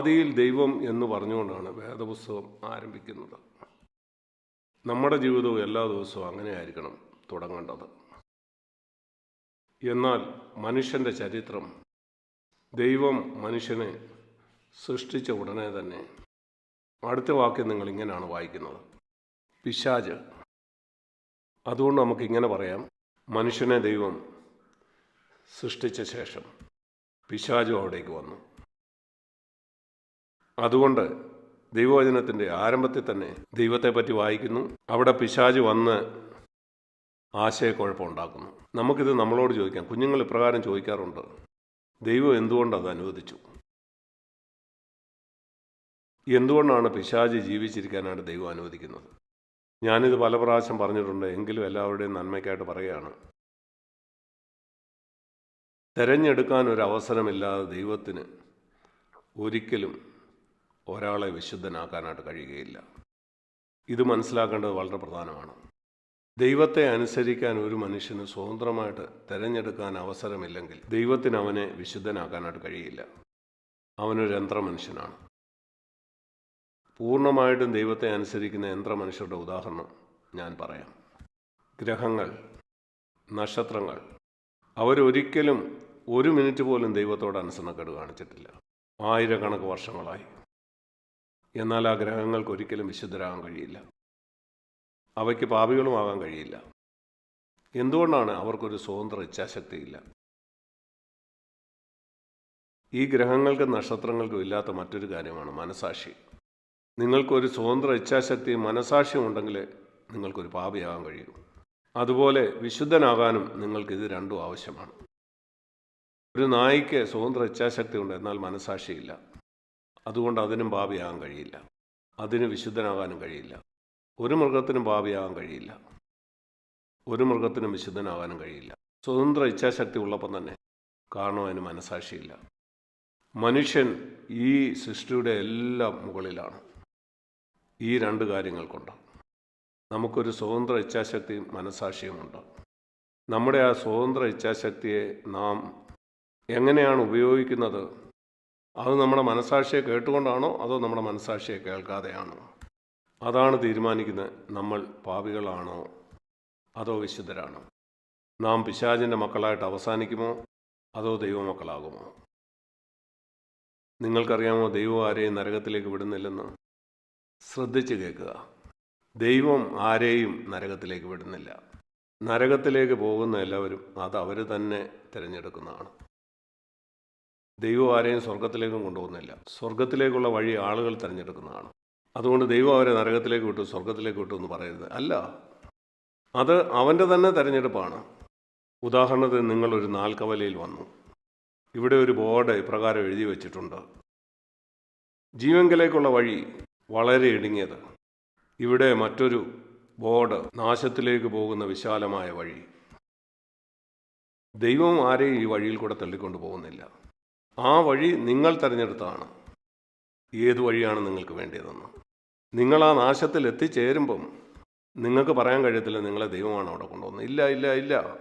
ആദിയിൽ ദൈവം എന്ന് പറഞ്ഞുകൊണ്ടാണ് വേദപുസ്തകം ആരംഭിക്കുന്നത്. നമ്മുടെ ജീവിതവും എല്ലാ ദിവസവും അങ്ങനെ ആയിരിക്കണം തുടങ്ങേണ്ടത്. എന്നാൽ മനുഷ്യന്റെ ചരിത്രം ദൈവം മനുഷ്യനെ സൃഷ്ടിച്ച ഉടനെ തന്നെ അടുത്ത വാക്യം നിങ്ങൾ ഇങ്ങനെയാണ് വായിക്കുന്നത്. പിശാജ് അതുകൊണ്ട് നമുക്ക് ഇങ്ങനെ പറയാം. മനുഷ്യനെ ദൈവം സൃഷ്ടിച്ച ശേഷം പിശാജു അവിടേക്ക് വന്നു. അതുകൊണ്ട് ദൈവവചനത്തിന്റെ ആരംഭത്തിൽ തന്നെ ദൈവത്തെപ്പറ്റി വായിക്കുന്നു. അവിടെ പിശാജ് വന്ന് ആശയക്കുഴപ്പമുണ്ടാക്കുന്നു. നമുക്കിത് നമ്മളോട് ചോദിക്കാം. കുഞ്ഞുങ്ങൾ ഇപ്രകാരം ചോദിക്കാറുണ്ട്. ദൈവം എന്തുകൊണ്ട് അത് അനുവദിച്ചു? എന്തുകൊണ്ടാണ് പിശാജ് ജീവിച്ചിരിക്കാനായിട്ട് ദൈവം അനുവദിക്കുന്നത്? ഞാനിത് പല പ്രാവശ്യം പറഞ്ഞിട്ടുണ്ട്. എങ്കിലും എല്ലാവരുടെയും നന്മയ്ക്കായിട്ട് പറയുകയാണ്. തിരഞ്ഞെടുക്കാൻ ഒരു അവസരമില്ലാതെ ദൈവത്തിന് ഒരിക്കലും ഒരാളെ വിശുദ്ധനാക്കാനായിട്ട് കഴിയുകയില്ല. ഇത് മനസ്സിലാക്കേണ്ടത് വളരെ പ്രധാനമാണ്. ദൈവത്തെ അനുസരിക്കാൻ ഒരു മനുഷ്യന് സ്വതന്ത്രമായിട്ട് തിരഞ്ഞെടുക്കാൻ അവസരമില്ലെങ്കിൽ ദൈവത്തിന് അവനെ വിശുദ്ധനാക്കാനായിട്ട് കഴിയില്ല. അവനൊരു യന്ത്രമനുഷ്യനാണ്. പൂർണമായിട്ടും ദൈവത്തെ അനുസരിക്കുന്ന യന്ത്രമനുഷ്യരുടെ ഉദാഹരണം ഞാൻ പറയാം. ഗ്രഹങ്ങൾ നക്ഷത്രങ്ങൾ അവരൊരിക്കലും ഒരു മിനിറ്റ് പോലും ദൈവത്തോട് അനുസരണക്കേട് കാണിച്ചിട്ടില്ല. ആയിരക്കണക്ക് വർഷങ്ങളായി. എന്നാൽ ആ ഗ്രഹങ്ങൾക്ക് ഒരിക്കലും വിശുദ്ധരാകാൻ കഴിയില്ല. അവയ്ക്ക് പാപികളുമാകാൻ കഴിയില്ല. എന്തുകൊണ്ടാണ് അവർക്കൊരു സ്വതന്ത്ര ഇച്ഛാശക്തിയില്ല? ഈ ഗ്രഹങ്ങൾക്കും നക്ഷത്രങ്ങൾക്കും ഇല്ലാത്ത മറ്റൊരു കാര്യമാണ് മനസാക്ഷി. നിങ്ങൾക്കൊരു സ്വതന്ത്ര ഇച്ഛാശക്തിയും മനസാക്ഷിയും ഉണ്ടെങ്കിൽ നിങ്ങൾക്കൊരു പാപിയാകാൻ കഴിയും. അതുപോലെ വിശുദ്ധനാകാനും ഇത് രണ്ടും ആവശ്യമാണ്. ഒരു നായിക്ക് സ്വതന്ത്ര ഇച്ഛാശക്തി ഉണ്ട് എന്നാൽ മനസാക്ഷിയില്ല. അതുകൊണ്ട് അതിനും പാപിയാകാൻ കഴിയില്ല. അതിന് വിശുദ്ധനാകാനും കഴിയില്ല. ഒരു മൃഗത്തിനും പാപിയാകാൻ കഴിയില്ല. ഒരു മൃഗത്തിനും വിശുദ്ധനാകാനും കഴിയില്ല. സ്വതന്ത്ര ഇച്ഛാശക്തി ഉള്ളപ്പം തന്നെ കാരണം അതിന് മനസാക്ഷിയില്ല. മനുഷ്യൻ ഈ സൃഷ്ടിയുടെ എല്ലാം മുകളിലാണ്. ഈ രണ്ട് കാര്യങ്ങൾ കൊണ്ട്. നമുക്കൊരു സ്വതന്ത്ര ഇച്ഛാശക്തിയും മനസാക്ഷിയുമുണ്ട് നമ്മുടെ ആ സ്വതന്ത്ര ഇച്ഛാശക്തിയെ നാം എങ്ങനെയാണ് ഉപയോഗിക്കുന്നത് അത് നമ്മുടെ മനസാക്ഷിയെ കേട്ടുകൊണ്ടാണോ അതോ നമ്മുടെ മനസാക്ഷിയെ കേൾക്കാതെയാണോ? അതാണ് തീരുമാനിക്കുന്നത് നമ്മൾ പാപികളാണോ അതോ വിശുദ്ധരാണോ? നാം പിശാചിന്റെ മക്കളായിട്ട് അവസാനിക്കുമോ അതോ ദൈവമക്കളാകുമോ? നിങ്ങൾക്കറിയാമോ ദൈവം ആരെയും നരകത്തിലേക്ക് വിടുന്നില്ലെന്ന്? ശ്രദ്ധിച്ച് കേൾക്കുക. ദൈവം ആരെയും നരകത്തിലേക്ക് വിടുന്നില്ല. നരകത്തിലേക്ക് പോകുന്ന എല്ലാവരും അത് അവർ തന്നെ തിരഞ്ഞെടുക്കുന്നതാണ്. ദൈവം ആരെയും സ്വർഗത്തിലേക്കും കൊണ്ടുപോകുന്നില്ല. സ്വർഗത്തിലേക്കുള്ള വഴി ആളുകൾ തിരഞ്ഞെടുക്കുന്നതാണ്. അതുകൊണ്ട് ദൈവം അവരെ നരകത്തിലേക്ക് വിട്ടു സ്വർഗത്തിലേക്ക് വിട്ടു എന്ന് പറയരുത്. അല്ല അത് അവന്റെ തന്നെ തിരഞ്ഞെടുപ്പാണ്. ഉദാഹരണത്തിന് നിങ്ങളൊരു നാൽക്കവലയിൽ വന്നു. ഇവിടെ ഒരു ബോർഡ് ഇപ്രകാരം എഴുതി വച്ചിട്ടുണ്ട്. ജീവങ്കലേക്കുള്ള വഴി വളരെ ഇടുങ്ങിയത്. ഇവിടെ മറ്റൊരു ബോർഡ് നാശത്തിലേക്ക് പോകുന്ന വിശാലമായ വഴി. ദൈവം ആരെയും ഈ വഴിയിൽ കൂടെ തള്ളിക്കൊണ്ടു പോകുന്നില്ല. ആ വഴി നിങ്ങൾ തിരഞ്ഞെടുത്തതാണ്. ഏത് വഴിയാണ് നിങ്ങൾക്ക് വേണ്ടിയതെന്ന്. നിങ്ങൾ ആ നാശത്തിൽ എത്തിച്ചേരുമ്പം നിങ്ങൾക്ക് പറയാൻ കഴിയത്തില്ല നിങ്ങളെ ദൈവമാണ് അവിടെ കൊണ്ടുവന്നത്. ഇല്ല ഇല്ല ഇല്ല.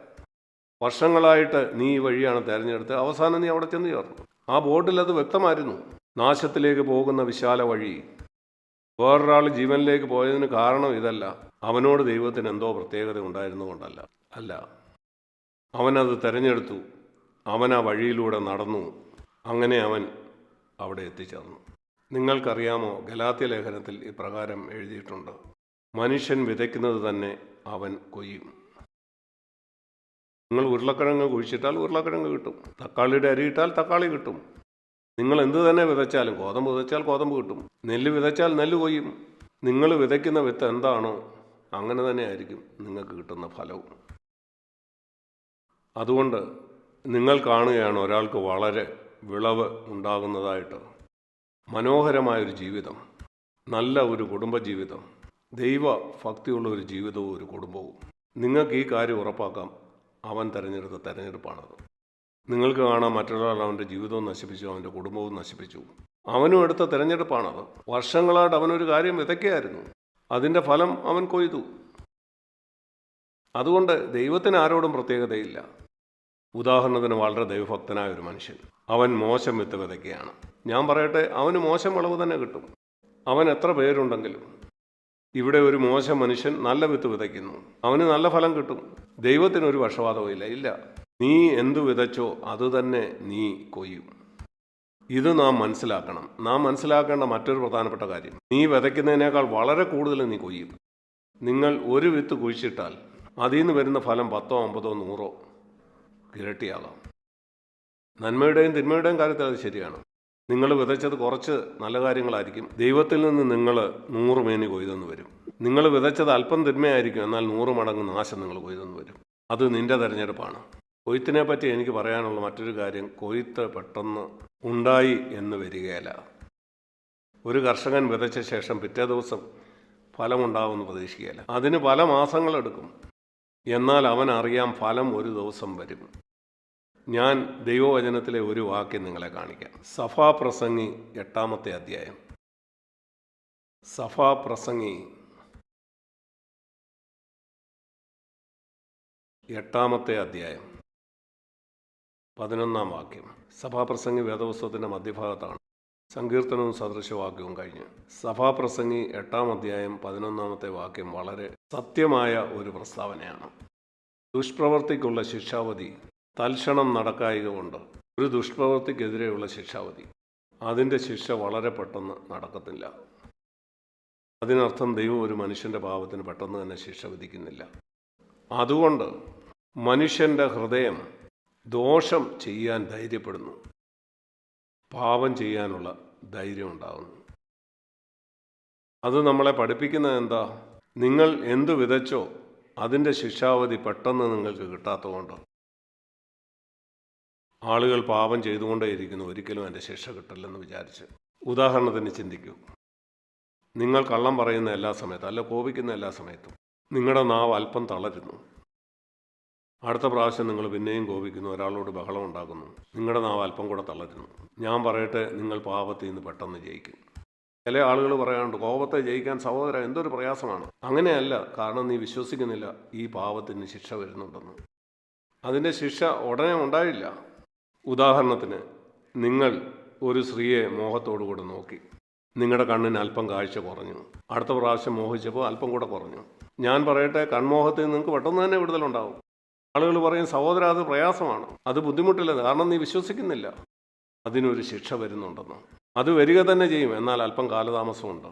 വർഷങ്ങളായിട്ട് നീ ഈ വഴിയാണ് തിരഞ്ഞെടുത്ത് അവസാനം നീ അവിടെ ചെന്ന് ചേർന്നു. ആ ബോർഡിൽ അത് വ്യക്തമായിരുന്നു. നാശത്തിലേക്ക് പോകുന്ന വിശാല വഴി. വേറൊരാൾ ജീവനിലേക്ക് പോയതിന് കാരണം ഇതല്ല. അവനോട് ദൈവത്തിന് എന്തോ പ്രത്യേകത ഉണ്ടായിരുന്നുകൊണ്ടല്ല അല്ല. അവനത് തിരഞ്ഞെടുത്തു. അവൻ ആ വഴിയിലൂടെ നടന്നു. അങ്ങനെ അവൻ അവിടെ എത്തിച്ചേർന്നു. നിങ്ങൾക്കറിയാമോ ഗലാത്യ ലേഖനത്തിൽ ഇപ്രകാരം എഴുതിയിട്ടുണ്ട് മനുഷ്യൻ വിതയ്ക്കുന്നത് തന്നെ അവൻ കൊയ്യും. നിങ്ങൾ ഉരുളക്കിഴങ്ങ് കുഴിച്ചിട്ടാൽ ഉരുളക്കിഴങ്ങ് കിട്ടും തക്കാളിയുടെ അരി ഇട്ടാൽ തക്കാളി കിട്ടും. നിങ്ങൾ എന്ത് തന്നെ വിതച്ചാലും ഗോതമ്പ് വിതച്ചാൽ ഗോതമ്പ് കിട്ടും നെല്ല് വിതച്ചാൽ നെല്ല് കൊയ്യും. നിങ്ങൾ വിതയ്ക്കുന്ന വിത്ത് എന്താണോ അങ്ങനെ തന്നെ ആയിരിക്കും നിങ്ങൾക്ക് കിട്ടുന്ന ഫലവും. അതുകൊണ്ട് നിങ്ങൾ കാണുകയാണ് ഒരാൾക്ക് വളരെ വിളവ് ഉണ്ടാകുന്നതായിട്ട്. മനോഹരമായൊരു ജീവിതം. നല്ല ഒരു കുടുംബജീവിതം. ദൈവ ഭക്തിയുള്ള ഒരു ജീവിതവും ഒരു കുടുംബവും. നിങ്ങൾക്ക് ഈ കാര്യം ഉറപ്പാക്കാം. അവൻ തിരഞ്ഞെടുത്ത തിരഞ്ഞെടുപ്പാണത്. നിങ്ങൾക്ക് കാണാം മറ്റൊരാൾ അവന്റെ ജീവിതവും നശിപ്പിച്ചു അവന്റെ കുടുംബവും നശിപ്പിച്ചു. അവനും എടുത്ത തിരഞ്ഞെടുപ്പാണത്. വർഷങ്ങളായിട്ട് അവനൊരു കാര്യം വിതയ്ക്കായിരുന്നു അതിന്റെ ഫലം അവൻ കൊയ്തു. അതുകൊണ്ട് ദൈവത്തിന് ആരോടും പ്രത്യേകതയില്ല. ഉദാഹരണത്തിന് വളരെ ദൈവഭക്തനായ ഒരു മനുഷ്യൻ. അവൻ മോശം വിത്ത് വിതയ്ക്കുകയാണ് ഞാൻ പറയട്ടെ അവന് മോശം വിളവ് തന്നെ കിട്ടും. അവൻ എത്ര പേരുണ്ടെങ്കിലും. ഇവിടെ ഒരു മോശം മനുഷ്യൻ നല്ല വിത്ത് വിതയ്ക്കുന്നു. അവന് നല്ല ഫലം കിട്ടും. ദൈവത്തിനൊരു പക്ഷപാതവും ഇല്ല ഇല്ല. നീ എന്തു വിതച്ചോ അത് തന്നെ നീ കൊയ്യും. ഇത് നാം മനസ്സിലാക്കണം. നാം മനസ്സിലാക്കേണ്ട മറ്റൊരു പ്രധാനപ്പെട്ട കാര്യം. നീ വിതയ്ക്കുന്നതിനേക്കാൾ വളരെ കൂടുതൽ നീ കൊയ്യും. നിങ്ങൾ ഒരു വിത്ത് കുഴിച്ചിട്ടാൽ അതിൽ നിന്ന് വരുന്ന ഫലം പത്തോ അമ്പതോ നൂറോ. ഇരട്ടിയാകാം. നന്മയുടെയും തിന്മയുടെയും കാര്യത്തിൽ അത് ശരിയാണ്. നിങ്ങൾ വിതച്ചത് കുറച്ച് നല്ല കാര്യങ്ങളായിരിക്കും. ദൈവത്തിൽ നിന്ന് നിങ്ങൾ നൂറ് മേനി കൊയ്തെന്ന് വരും. നിങ്ങൾ വിതച്ചത് അല്പം തിന്മയായിരിക്കും എന്നാൽ നൂറ് മടങ്ങ് നാശം നിങ്ങൾ കൊയ്തെന്ന് വരും. അത് നിന്റെ തിരഞ്ഞെടുപ്പാണ്. കൊയ്ത്തിനെ പറ്റി എനിക്ക് പറയാനുള്ള മറ്റൊരു കാര്യം കൊയ്ത്ത് പെട്ടെന്ന് ഉണ്ടായി എന്ന് വരികയില്ല. ഒരു കർഷകൻ വിതച്ച ശേഷം പിറ്റേ ദിവസം ഫലമുണ്ടാവുമെന്ന് പ്രതീക്ഷിക്കുകയില്ല. അതിന് പല മാസങ്ങളെടുക്കും എന്നാൽ അവൻ അറിയാം ഫലം ഒരു ദിവസം വരും. ഞാൻ ദൈവവചനത്തിലെ ഒരു വാക്യം നിങ്ങളെ കാണിക്കാം. സഫാ പ്രസംഗി എട്ടാമത്തെ അധ്യായം. സഫാ പ്രസംഗി എട്ടാമത്തെ അധ്യായം. പതിനൊന്നാം വാക്യം. സഭാപ്രസംഗി വേദപുസ്തകത്തിന്റെ മധ്യഭാഗത്താണ്. സങ്കീർത്തനവും സദൃശവാക്യവും കഴിഞ്ഞ്. സഭാപ്രസംഗി എട്ടാം അധ്യായം പതിനൊന്നാമത്തെ വാക്യം വളരെ സത്യമായ ഒരു പ്രസ്താവനയാണ്. ദുഷ്പ്രവർത്തിക്കുള്ള ശിക്ഷാവധി തൽക്ഷണം നടക്കായത് കൊണ്ട് ഒരു ദുഷ്പ്രവർത്തിക്കെതിരെയുള്ള ശിക്ഷാവധി. അതിന്റെ ശിക്ഷ വളരെ പെട്ടെന്ന് നടക്കത്തില്ല. അതിനർത്ഥം ദൈവം ഒരു മനുഷ്യന്റെ പാപത്തിന് പെട്ടെന്ന് തന്നെ ശിക്ഷ വിധിക്കുന്നില്ല. അതുകൊണ്ട് മനുഷ്യന്റെ ഹൃദയം ദോഷം ചെയ്യാൻ ധൈര്യപ്പെടുന്നു. പാപം ചെയ്യാനുള്ള ധൈര്യം ഉണ്ടാകുന്നു അത് നമ്മളെ പഠിപ്പിക്കുന്നത് എന്താ? നിങ്ങൾ എന്തു വിതച്ചോ അതിന്റെ ശിക്ഷാവധി പെട്ടെന്ന് നിങ്ങൾക്ക് കിട്ടാത്തതുകൊണ്ട്? ആളുകൾ പാപം ചെയ്തുകൊണ്ടേയിരിക്കുന്നു ഒരിക്കലും എന്റെ ശിക്ഷ കിട്ടില്ലെന്ന് വിചാരിച്ച്. ഉദാഹരണത്തിന് ചിന്തിക്കൂ. നിങ്ങൾ കള്ളം പറയുന്ന എല്ലാ സമയത്തും അല്ല കോപിക്കുന്ന എല്ലാ സമയത്തും നിങ്ങളുടെ നാവ് അല്പം തളരുന്നു. അടുത്ത പ്രാവശ്യം നിങ്ങൾ പിന്നെയും കോപിക്കുന്നു ഒരാളോട് ബഹളം ഉണ്ടാക്കുന്നു. നിങ്ങളുടെ നാവ് അല്പം കൂടെ തളരുന്നു ഞാൻ പറയട്ടെ നിങ്ങൾ പാപത്തിൽ നിന്ന് പെട്ടെന്ന് ജയിക്കും. ചില ആളുകൾ പറയാനുണ്ട് കോപത്തെ ജയിക്കാൻ സഹോദര എന്തൊരു പ്രയാസമാണ്. അങ്ങനെയല്ല കാരണം നീ വിശ്വസിക്കുന്നില്ല ഈ പാപത്തിന് ശിക്ഷ വരുന്നുണ്ടെന്ന്. അതിന്റെ ശിക്ഷ ഉടനെ ഉണ്ടായില്ല. ഉദാഹരണത്തിന് നിങ്ങൾ ഒരു സ്ത്രീയെ മോഹത്തോടു കൂടെ നോക്കി. നിങ്ങളുടെ കണ്ണിന് അല്പം കാഴ്ച കുറഞ്ഞു. അടുത്ത പ്രാവശ്യം മോഹിച്ചപ്പോൾ അല്പം കൂടെ കുറഞ്ഞു. ഞാൻ പറയട്ടെ കൺമോഹത്തിൽ നിങ്ങൾക്ക് പെട്ടെന്ന് തന്നെ വിടുതലുണ്ടാവും. ആളുകൾ പറയും സഹോദര അത് പ്രയാസമാണ്. അത് ബുദ്ധിമുട്ടില്ല. കാരണം നീ വിശ്വസിക്കുന്നില്ല. അതിനൊരു ശിക്ഷ വരുന്നുണ്ടെന്ന്. അത് വരിക തന്നെ ചെയ്യും. എന്നാൽ അല്പം കാലതാമസമുണ്ട്.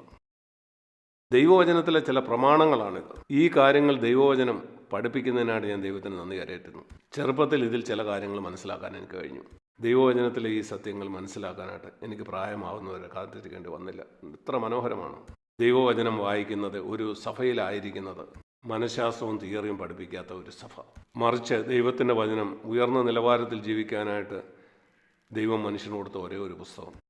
ദൈവവചനത്തിലെ ചില പ്രമാണങ്ങളാണിത്. ഈ കാര്യങ്ങൾ ദൈവവചനം പഠിപ്പിക്കുന്നതിനാണ് ഞാൻ ദൈവത്തിന് നന്ദി കരയറ്റുന്നു. ചെറുപ്പത്തിൽ ഇതിൽ ചില കാര്യങ്ങൾ മനസ്സിലാക്കാൻ എനിക്ക് കഴിഞ്ഞു. ദൈവവചനത്തിലെ ഈ സത്യങ്ങൾ മനസ്സിലാക്കാനായിട്ട് എനിക്ക് പ്രായമാവുന്നവരെ കാത്തിരിക്കേണ്ടി വന്നില്ല. ഇത്ര മനോഹരമാണ് ദൈവവചനം വായിക്കുന്നത് ഒരു സഭയിലായിരിക്കുന്നത്. മനഃശാസ്ത്രവും തിയറിയും പഠിപ്പിക്കാത്ത ഒരു സഭ. മറിച്ച് ദൈവത്തിന്റെ വചനം ഉയർന്ന നിലവാരത്തിൽ ജീവിക്കാനായിട്ട് ദൈവം മനുഷ്യന് കൊടുത്ത ഒരേ ഒരു പുസ്തകം.